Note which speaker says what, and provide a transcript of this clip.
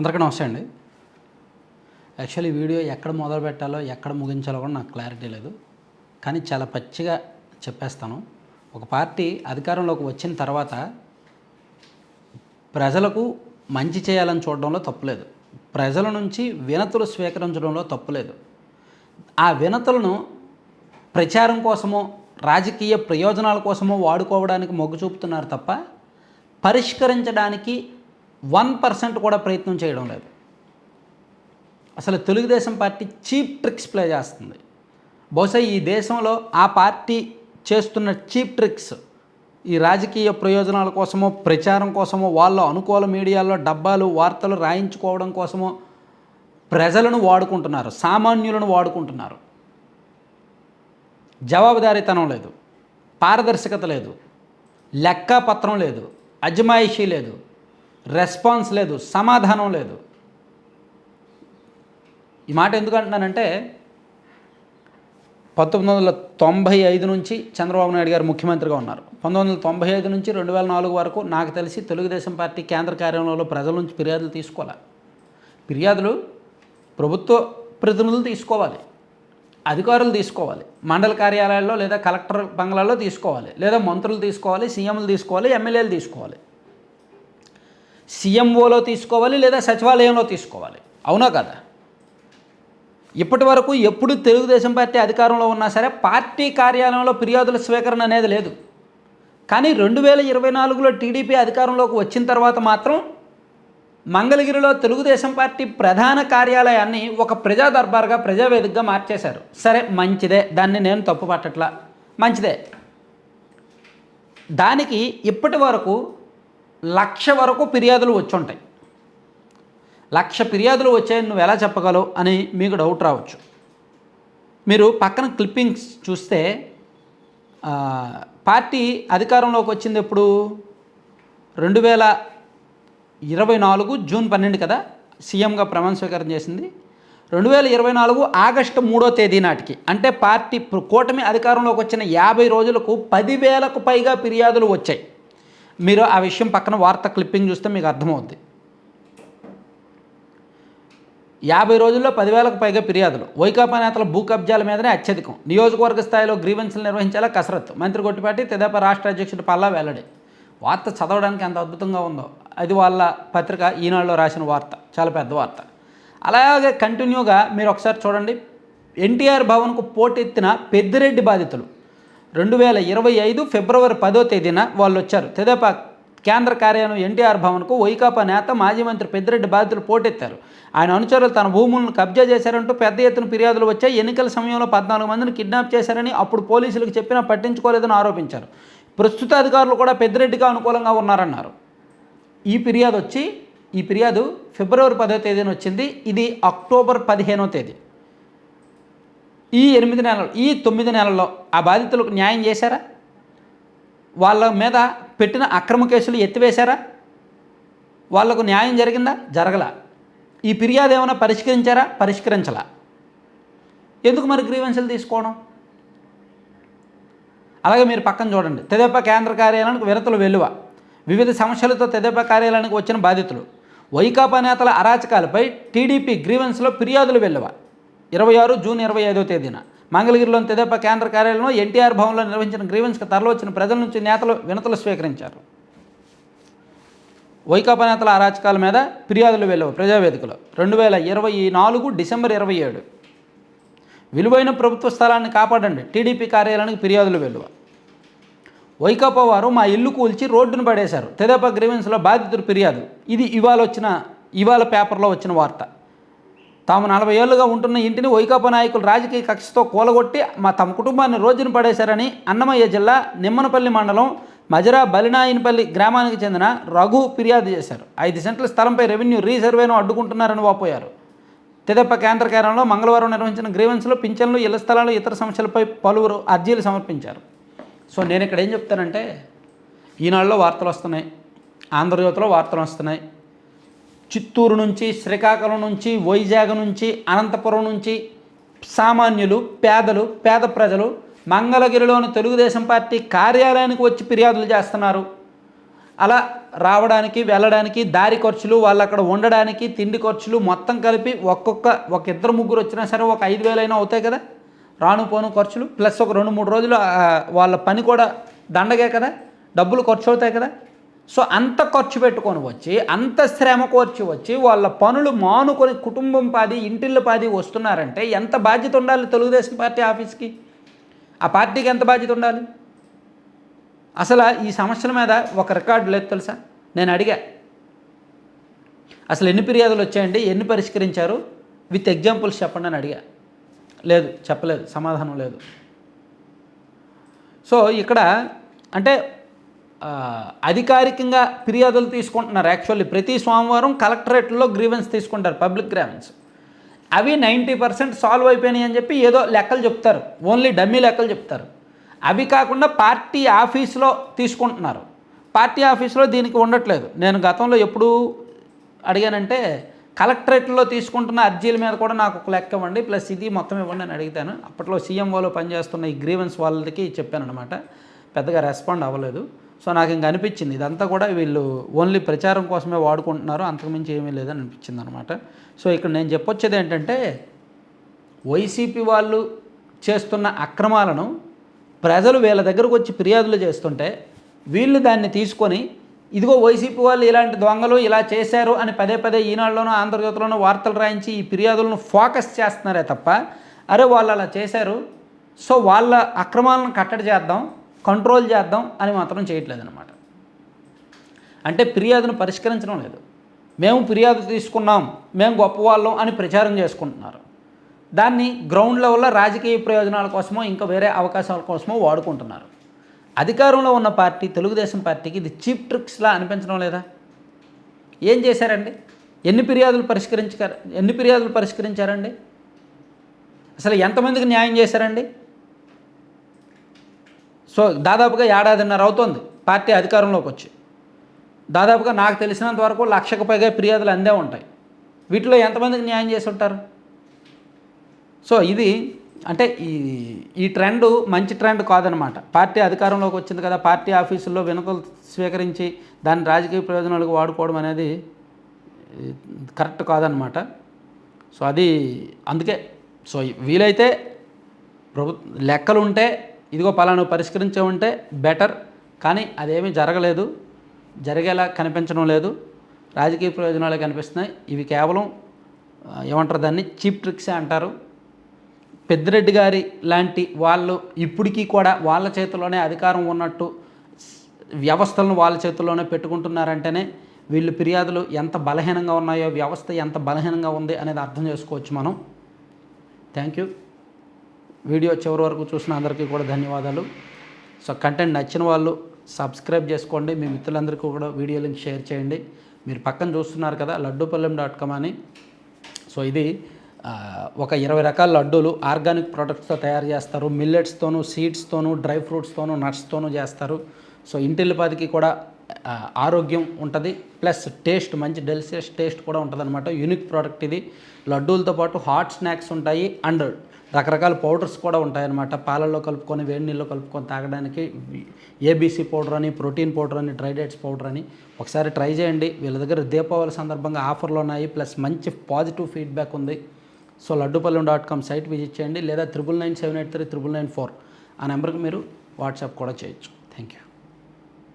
Speaker 1: అందరికీ నమస్తే అండి. యాక్చువల్లీ వీడియో ఎక్కడ మొదలు పెట్టాలో ఎక్కడ ముగించాలో కూడా నాకు క్లారిటీ లేదు. కానీ చాలా పచ్చిగా చెప్పేస్తాను. ఒక పార్టీ అధికారంలోకి వచ్చిన తర్వాత ప్రజలకు మంచి చేయాలని చూడడంలో తప్పులేదు ప్రజల నుంచి వినతులు స్వీకరించడంలో తప్పులేదు ఆ వినతులను ప్రచారం కోసమో రాజకీయ ప్రయోజనాల కోసమో వాడుకోవడానికి మొగ్గు చూపుతున్నారు తప్ప పరిష్కరించడానికి వన్ పర్సెంట్ కూడా ప్రయత్నం చేయడం లేదు. అసలు Telugu Desam party cheap tricks play చేస్తుంది. బహుశా ఈ దేశంలో ఆ పార్టీ చేస్తున్న చీప్ ట్రిక్స్ ఈ రాజకీయ ప్రయోజనాల కోసమో ప్రచారం కోసమో వాళ్ళ అనుకూల మీడియాలో డబ్బాలు వార్తలు రాయించుకోవడం కోసమో ప్రజలను వాడుకుంటున్నారు సామాన్యులను వాడుకుంటున్నారు. జవాబుదారీతనం లేదు పారదర్శకత లేదు లెక్కపత్రం లేదు అజమాయిషీ లేదు. రెస్పాన్స్ లేదు సమాధానం లేదు. ఈ మాట ఎందుకు అంటున్నానంటే పంతొమ్మిది వందల తొంభై ఐదు నుంచి చంద్రబాబు నాయుడు గారు ముఖ్యమంత్రిగా ఉన్నారు. పంతొమ్మిది వందల తొంభై ఐదు నుంచి రెండు వేల నాలుగు వరకు నాకు తెలిసి తెలుగుదేశం పార్టీ కేంద్ర కార్యాలయంలో ప్రజల నుంచి ఫిర్యాదులు తీసుకోవాలి. ఫిర్యాదులు ప్రభుత్వ ప్రతినిధులు తీసుకోవాలి. అధికారులు తీసుకోవాలి. మండల కార్యాలయాల్లో లేదా కలెక్టర్ బంగ్లాల్లో తీసుకోవాలి. లేదా మంత్రులు తీసుకోవాలి సీఎంలు తీసుకోవాలి ఎమ్మెల్యేలు తీసుకోవాలి. సీఎంఓలో తీసుకోవాలి లేదా సచివాలయంలో తీసుకోవాలి? అవునా కదా? ఇప్పటి వరకు ఎప్పుడు తెలుగుదేశం పార్టీ అధికారంలో ఉన్నా సరే పార్టీ కార్యాలయంలో ఫిర్యాదుల స్వీకరణ అనేది లేదు. కానీ రెండు వేల ఇరవై నాలుగులో టీడీపీ అధికారంలోకి వచ్చిన తర్వాత మాత్రం మంగళగిరిలో తెలుగుదేశం పార్టీ ప్రధాన కార్యాలయాన్ని ఒక ప్రజా దర్బార్గా ప్రజావేదికగా మార్చేశారు. సరే మంచిదే. దాన్ని నేను తప్పు పట్టట్లా మంచిదే. దానికి ఇప్పటి వరకు లక్ష వరకు ఫిర్యాదులు వచ్చి ఉంటాయి లక్ష ఫిర్యాదులు వచ్చాయని నువ్వు ఎలా చెప్పగలవు అని మీకు డౌట్ రావచ్చు. మీరు పక్కన క్లిప్పింగ్స్ చూస్తే పార్టీ అధికారంలోకి వచ్చింది ఎప్పుడు? రెండు వేల ఇరవై నాలుగు జూన్ పన్నెండు కదా సీఎంగా ప్రమాణ స్వీకారం చేసింది. రెండు వేల ఇరవై నాలుగు ఆగస్టు మూడో తేదీ నాటికి అంటే పార్టీ కూటమి అధికారంలోకి వచ్చిన యాభై రోజులకు పదివేలకు పైగా ఫిర్యాదులు వచ్చాయి. మీరు ఆ విషయం పక్కన వార్త క్లిప్పింగ్ చూస్తే మీకు అర్థమవుద్ది. యాభై రోజుల్లో పదివేలకు పైగా ఫిర్యాదులు. వైకాపా నేతల భూ కబ్జాల మీదనే అత్యధికం. నియోజకవర్గ స్థాయిలో గ్రీవెన్స్లు నిర్వహించేలా కసరత్తు. మంత్రి గొట్టిపాటి తెదేపా రాష్ట్ర అధ్యక్షుడు పల్లా వెల్లడి వార్త చదవడానికి ఎంత అద్భుతంగా ఉందో. అది వాళ్ళ పత్రిక ఈనాడులో రాసిన వార్త. చాలా పెద్ద వార్త. అలాగే కంటిన్యూగా మీరు ఒకసారి చూడండి. ఎన్టీఆర్ భవన్కు పోటెత్తిన పెద్దిరెడ్డి బాధితులు. రెండు వేల ఇరవై ఐదు ఫిబ్రవరి పదో తేదీన వాళ్ళు వచ్చారు తెదేపా కేంద్ర కార్యాలయం ఎన్టీఆర్ భవన్కు వైకాపా నేత మాజీ మంత్రి పెద్దిరెడ్డి బాధితులు పోటెత్తారు. ఆయన అనుచరులు తన భూములను కబ్జా చేశారంటూ పెద్ద ఎత్తున ఫిర్యాదులు వచ్చాయి. ఎన్నికల సమయంలో పద్నాలుగు మందిని కిడ్నాప్ చేశారని అప్పుడు పోలీసులకు చెప్పినా పట్టించుకోలేదని ఆరోపించారు. ప్రస్తుత అధికారులు కూడా పెద్దిరెడ్డిగా అనుకూలంగా ఉన్నారన్నారు. ఈ ఫిర్యాదు వచ్చి ఈ ఫిర్యాదు ఫిబ్రవరి పదో తేదీన వచ్చింది. ఇది అక్టోబర్ పదిహేనో తేదీ. ఈ ఎనిమిది నెలలు ఈ తొమ్మిది నెలల్లో ఆ బాధితులకు న్యాయం చేశారా? వాళ్ళ మీద పెట్టిన అక్రమ కేసులు ఎత్తివేశారా? వాళ్ళకు న్యాయం జరిగిందా? జరగలా. ఈ ఫిర్యాదు ఏమైనా పరిష్కరించారా? పరిష్కరించలా. ఎందుకు మరి గ్రీవెన్సులు తీసుకోవడం? అలాగే మీరు పక్కన చూడండి. తెదేపా కేంద్ర కార్యాలయానికి విరతులు వెలువ వివిధ సమస్యలతో తెదేపా కార్యాలయానికి వచ్చిన బాధితులు. వైకాపా నేతల అరాచకాలపై టీడీపీ గ్రీవెన్స్లో ఫిర్యాదులు వెలువ ఇరవై ఆరు జూన్ ఇరవై ఐదో తేదీన మంగళగిరిలోని తెదేపా కేంద్ర కార్యాలయంలో ఎన్టీఆర్ భవన్లో నిర్వహించిన గ్రీవెన్స్కి తరలివచ్చిన ప్రజల నుంచి నేతలు వినతులు స్వీకరించారు. వైకాపా నేతల అరాచకాల మీద ఫిర్యాదులు వెళ్ళవు ప్రజావేదికలో. రెండు వేల ఇరవై నాలుగు డిసెంబర్ ఇరవై ఏడు. విలువైన ప్రభుత్వ స్థలాన్ని కాపాడండి. టీడీపీ కార్యాలయానికి ఫిర్యాదులు వెలువ వైకాపా వారు మా ఇల్లు కూల్చి రోడ్డును పడేశారు. తెదేపా గ్రీవెన్స్లో బాధితుడు ఫిర్యాదు. ఇది ఇవాళ వచ్చిన ఇవాళ పేపర్లో వచ్చిన వార్త. తాము నలభై ఏళ్ళుగా ఉంటున్న ఇంటిని వైకాపా నాయకులు రాజకీయ కక్షతో కూలగొట్టి మా తమ కుటుంబాన్ని రోజున పడేశారని అన్నమయ్య జిల్లా నిమ్మనపల్లి మండలం మజరా బలినాయనపల్లి గ్రామానికి చెందిన రఘు ఫిర్యాదు చేశారు. ఐదు సెంట్ల స్థలంపై రెవెన్యూ రీసర్వేను అడ్డుకుంటున్నారని వాపోయారు. తెదప్ప కేంద్ర కార్యాలయంలో మంగళవారం నిర్వహించిన గ్రీవెన్స్లో పింఛన్లు ఇళ్ళ స్థలాలు ఇతర సమస్యలపై పలువురు అర్జీలు సమర్పించారు. సో నేను ఇక్కడ ఏం చెప్తానంటే ఈనాడులో వార్తలు వస్తున్నాయి. ఆంధ్రజ్యోతిలో వార్తలు వస్తున్నాయి. చిత్తూరు నుంచి శ్రీకాకుళం నుంచి వైజాగ్ నుంచి అనంతపురం నుంచి సామాన్యులు పేదలు పేద ప్రజలు మంగళగిరిలోని తెలుగుదేశం పార్టీ కార్యాలయానికి వచ్చి ఫిర్యాదులు చేస్తున్నారు. అలా రావడానికి వెళ్ళడానికి దారి ఖర్చులు వాళ్ళు అక్కడ ఉండడానికి తిండి ఖర్చులు మొత్తం కలిపి ఒక్కొక్క ఒక ఇద్దరు ముగ్గురు వచ్చినా సరే ఒక ఐదు వేలైనా అవుతాయి కదా? రాను పోను ఖర్చులు. ప్లస్ ఒక రెండు మూడు రోజులు వాళ్ళ పని కూడా దండగే కదా? డబ్బులు ఖర్చు అవుతాయి కదా? సో అంత ఖర్చు పెట్టుకొని వచ్చి అంత శ్రమ కోర్చి వచ్చి వాళ్ళ పనులు మానుకొని కుటుంబం పాది ఇంటిల్లు పాది వస్తున్నారంటే ఎంత బాధ్యత ఉండాలి తెలుగుదేశం పార్టీ ఆఫీస్కి? ఆ పార్టీకి ఎంత బాధ్యత ఉండాలి? అసలు ఈ సమస్యల మీద ఒక రికార్డు లేదు తెలుసా? నేను అడిగా. అసలు ఎన్ని ఫిర్యాదులు వచ్చాయండి? ఎన్ని పరిష్కరించారు? విత్ ఎగ్జాంపుల్స్ చెప్పండి అని అడిగా. లేదు చెప్పలేదు సమాధానం లేదు. సో ఇక్కడ అంటే అధికారికంగా ఫిర్యాదులు తీసుకుంటున్నారు. యాక్చువల్లీ ప్రతి సోమవారం కలెక్టరేట్లో గ్రీవెన్స్ తీసుకుంటారు పబ్లిక్ గ్రీవెన్స్. అవి నైంటీ పర్సెంట్ సాల్వ్ అయిపోయినాయి అని చెప్పి ఏదో లెక్కలు చెప్తారు. ఓన్లీ డమ్మీ లెక్కలు చెప్తారు. అవి కాకుండా పార్టీ ఆఫీస్లో తీసుకుంటున్నారు. పార్టీ ఆఫీస్లో దీనికి ఉండట్లేదు. నేను గతంలో ఎప్పుడు అడిగానంటే కలెక్టరేట్లో తీసుకుంటున్న అర్జీల మీద కూడా నాకు ఒక లెక్క ఇవ్వండి ప్లస్ ఇది మొత్తం ఇవ్వండి అని అడిగితాను. అప్పట్లో సీఎంఓలో పనిచేస్తున్న ఈ గ్రీవెన్స్ వాళ్ళకి చెప్పాను అనమాట పెద్దగా రెస్పాండ్ అవ్వలేదు. సో నాకు ఇంక అనిపించింది. ఇదంతా కూడా వీళ్ళు ఓన్లీ ప్రచారం కోసమే వాడుకుంటున్నారు. అంతకుమించి ఏమీ లేదని అనిపించింది అనమాట సో ఇక్కడ నేను చెప్పొచ్చేది ఏంటంటే వైసీపీ వాళ్ళు చేస్తున్న అక్రమాలను ప్రజలు వీళ్ళ దగ్గరకు వచ్చి ఫిర్యాదులు చేస్తుంటే వీళ్ళు దాన్ని తీసుకొని ఇదిగో వైసీపీ వాళ్ళు ఇలాంటి దొంగలు ఇలా చేశారు అని పదే పదే ఈనాడులోనూ ఆంధ్రజ్యోతిలోనూ వార్తలు రాయించి ఈ ఫిర్యాదులను ఫోకస్ చేస్తున్నారే తప్ప అరే వాళ్ళు అలా చేశారు. సో వాళ్ళ అక్రమాలను కట్టడి చేద్దాం. కంట్రోల్ చేద్దాం అని మాత్రం చేయట్లేదు అనమాట అంటే ఫిర్యాదును పరిష్కరించడం లేదు. మేము ఫిర్యాదు తీసుకున్నాం మేము గొప్పవాళ్ళం అని ప్రచారం చేసుకుంటున్నారు. దాన్ని గ్రౌండ్ లెవెల్లో రాజకీయ ప్రయోజనాల కోసమో ఇంకా వేరే అవకాశాల కోసమో వాడుకుంటున్నారు. అధికారంలో ఉన్న పార్టీ తెలుగుదేశం పార్టీకి ఇది చీప్ ట్రిక్స్లా అనిపించడం లేదా? ఏం చేశారండి? ఎన్ని ఫిర్యాదులు పరిష్కరించారు ఎన్ని ఫిర్యాదులు పరిష్కరించారండి? అసలు ఎంతమందికి న్యాయం చేశారండి? సో దాదాపుగా ఏడాదిన్నర అవుతుంది. పార్టీ అధికారంలోకి వచ్చి. దాదాపుగా నాకు తెలిసినంత వరకు లక్షకు పైగా ఫిర్యాదులు అందే ఉంటాయి. వీటిలో ఎంతమందికి న్యాయం చేసి ఉంటారు? సో ఇది అంటే ఈ ఈ ట్రెండ్ మంచి ట్రెండ్ కాదనమాట. పార్టీ అధికారంలోకి వచ్చింది కదా పార్టీ ఆఫీసుల్లో వినతులు స్వీకరించి దాన్ని రాజకీయ ప్రయోజనాలకు వాడుకోవడం అనేది కరెక్ట్ కాదనమాట. సో అది అందుకే సో వీలైతే ప్రభు లెక్కలు ఉంటే ఇదిగో పలానా పరిష్కరించే ఉంటే బెటర్ కానీ అదేమీ జరగలేదు జరిగేలా కనిపించడం లేదు. రాజకీయ ప్రయోజనాలు కనిపిస్తున్నాయి. ఇవి కేవలం ఏమంటారు దాన్ని? చీప్ ట్రిక్సే అంటారు. పెద్దిరెడ్డి గారి లాంటి వాళ్ళు ఇప్పటికీ కూడా వాళ్ళ చేతిలోనే అధికారం ఉన్నట్టు వ్యవస్థలను వాళ్ళ చేతుల్లోనే పెట్టుకుంటున్నారంటేనే వీళ్ళు ఫిర్యాదులు ఎంత బలహీనంగా ఉన్నాయో వ్యవస్థ ఎంత బలహీనంగా ఉంది అనేది అర్థం చేసుకోవచ్చు మనం. Thank you. వీడియో చివరి వరకు చూసిన అందరికీ కూడా ధన్యవాదాలు. సో కంటెంట్ నచ్చిన వాళ్ళు సబ్స్క్రైబ్ చేసుకోండి. మీ మిత్రులందరికీ కూడా వీడియో లింక్ షేర్ చేయండి. మీరు పక్కన చూస్తున్నారు కదా లడ్డూపల్లెం డాట్ కామ్ అని. సో ఇది ఒక ఇరవై రకాల లడ్డూలు ఆర్గానిక్ ప్రొడక్ట్స్తో తయారు చేస్తారు. మిల్లెట్స్తోనూ సీడ్స్తోనూ డ్రై ఫ్రూట్స్తోనూ నట్స్తోనూ చేస్తారు. సో ఇంటిల్లిపాదికి కూడా ఆరోగ్యం ఉంటుంది. ప్లస్ టేస్ట్ మంచి డెలిషియస్ టేస్ట్ కూడా ఉంటుంది అనమాట యూనిక్ ప్రోడక్ట్ ఇది. లడ్డూలతో పాటు హాట్ స్నాక్స్ ఉంటాయి. అండ్ రకరకాల పౌడర్స్ కూడా ఉంటాయన్నమాట. పాలల్లో కలుపుకొని వేడి నీళ్ళు కలుపుకొని తాగడానికి ఏబీసీ పౌడర్ అని ప్రోటీన్ పౌడర్ అని డ్రైడేట్స్ పౌడర్ అని ఒకసారి ట్రై చేయండి. వీళ్ళ దగ్గర దీపావళి సందర్భంగా ఆఫర్లు ఉన్నాయి. ప్లస్ మంచి పాజిటివ్ ఫీడ్బ్యాక్ ఉంది. So Laddupallem dot com site visit చేయండి. లేదా triple nine seven eight three triple nine four ఆ నెంబర్కి మీరు వాట్సాప్ కూడా చేయొచ్చు. Thank you